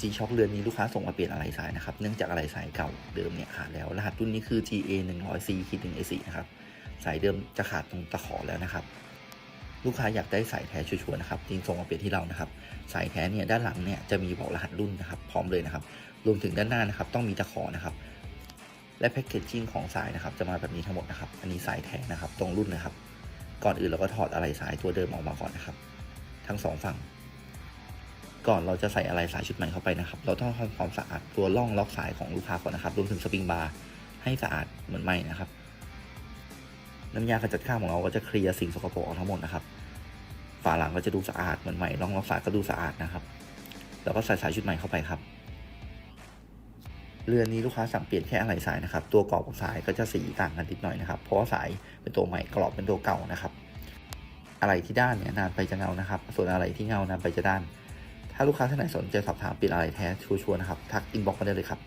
G Shock เรือนนี้ลูกค้าส่งมาเปลี่ยนอะไรสายนะครับ เนื่องจากอะไรสายเก่าเดิมเนี่ยขาดแล้ว รหัสรุ่นนี้คือ GA 1 0 0 C คิด1 A 4นะครับ สายเดิมจะขาดตรงตะขอแล้วนะครับ ลูกค้าอยากได้สายแท้ชัวร์ๆนะครับจริงส่งมาเปลี่ยนที่เรานะครับ สายแท้เนี่ยด้านหลังเนี่ยจะมีบอกรหัสรุ่นนะครับ พร้อมเลยนะครับ รวมถึงด้านหน้านะครับ ต้องมีตะขอนะครับ และแพ็กเกจจิ้งของสายนะครับ จะมาแบบนี้ทั้งหมดนะครับ อันนี้สายแท้นะครับ ตรงรุ่นนะครับ ก่อนอื่นเราก็ถอดอะไรสายตัวเดิมออกมาก่อนนะครับ ทั้งสองฝั่ง ก่อนเราจะใส่อะไรสายชุดใหม่เข้าไปนะครับ เราต้องทำความสะอาดตัวร่องล็อกสายของลูกค้าก่อนนะครับรวมถึงสปริงบาร์ให้สะอาดเหมือนใหม่นะครับ น้ำยาขจัดคราบของเราก็จะเคลียร์สิ่งสกปรกออกทั้งหมดนะครับ ฝาหลังก็จะดูสะอาดเหมือนใหม่ร่องล็อกสายก็ดูสะอาดนะครับ แล้วก็ใส่สายชุดใหม่เข้าไปครับเรือนนี้ลูกค้าสั่งเปลี่ยนแค่อะไรสายนะครับ ตัวกรอบกับสายก็จะสีต่างกันนิดหน่อยนะครับ เพราะว่าสายเป็นตัวใหม่กรอบเป็นตัวเก่านะครับ อะไรที่ด้านเนี่ยนานไปจะเงานะครับ ส่วนอะไรที่เงานานไปจะด้าน ถ้าลูกค้าท่านไหนสนใจสอบถามปิดอะไรแท้ชัวร์นะครับ ทักอินบ็อกซ์มาได้เลยครับ